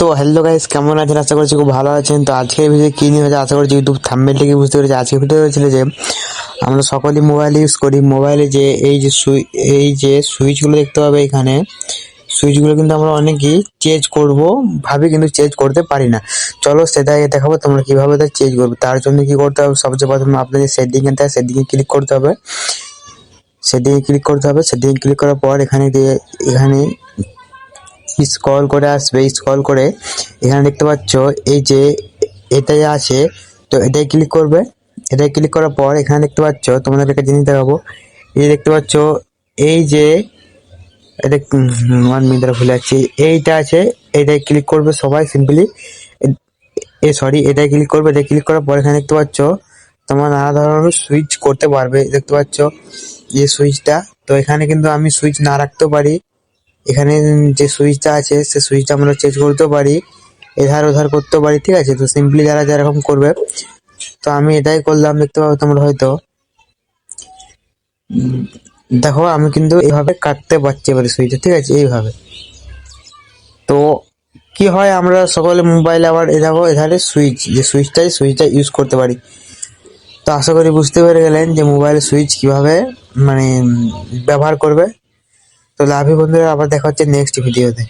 তো hello guys কেমন আছেন? আশা করছি খুব ভালো আছেন। তো আজকের ভিডিও কি নিয়ে হয়েছে? আশা করছি ইউটিউব থাম্বেল থেকে বুঝতে পেরেছি আজকের ভিডিও হয়েছিল যে, আমরা সকলেই মোবাইল ইউজ করি। মোবাইলে যে এই যে সুই এই যে সুইচগুলো দেখতে পাবে এখানে সুইচগুলো কিন্তু আমরা অনেকেই চেঞ্জ করব, ভাবি কিন্তু চেঞ্জ করতে পারি না। চলো সেটাই দেখাবো, তোমরা কীভাবে তা চেঞ্জ করবে। তার জন্য কি করতে হবে? সবচেয়ে প্রথমে আপনাদের সেটিং এ থাকে সেটিংয়ে ক্লিক করতে হবে। সেটিংয়ে ক্লিক করতে হবে। সেটিংয়ে ক্লিক করার পর এখানে দিয়ে, এখানে স্ক্রল করে আসবে স্ক্রল করে এখানে দেখতে পাচ্ছ, এই যে এটাই আছে, তো এটাই ক্লিক করবে। এটাই ক্লিক করার পর এখানে দেখতে পাচ্ছ তোমাদের একটা জিনিস দেখাবো। এই যে দেখতে পাচ্ছ, এই যে এটা ওয়ান মিনিট ভুলে যাচ্ছি। এইটা আছে এইটাই ক্লিক করবে সবাই সিম্পলি এ সরি এটাই ক্লিক করবে এটা ক্লিক করার পর এখানে দেখতে পাচ্ছ, তোমার নানা ধরনের সুইচ করতে পারবে। দেখতে পাচ্ছ যে সুইচটা তো এখানে কিন্তু আমি সুইচ না রাখতেও পারি। এখানে যে সুইচটা আছে, সে সুইচটা আমরা চেঞ্জ করতেও পারি। এধার ওধার করতেও পারি, ঠিক আছে? তো সিম্পলি যারা যেরকম করবে, তো আমি এটাই করলাম, দেখতে পাবো তোমরা হয়তো। দেখো, আমি কিন্তু এইভাবে কাটতে পারছি এবারে সুইচটা, ঠিক আছে? এইভাবে। তো কি হয়, আমরা সকলে মোবাইল আবার এ দেখো, এধারে সুইচ, যে সুইচটাই সুইচটা ইউজ করতে পারি। তো আশা করি বুঝতে পেরে গেলেন যে মোবাইল সুইচ কীভাবে মানে ব্যবহার করবে। তো আবি বন্ধুরা আবার দেখা হচ্ছে নেক্সট ভিডিওতে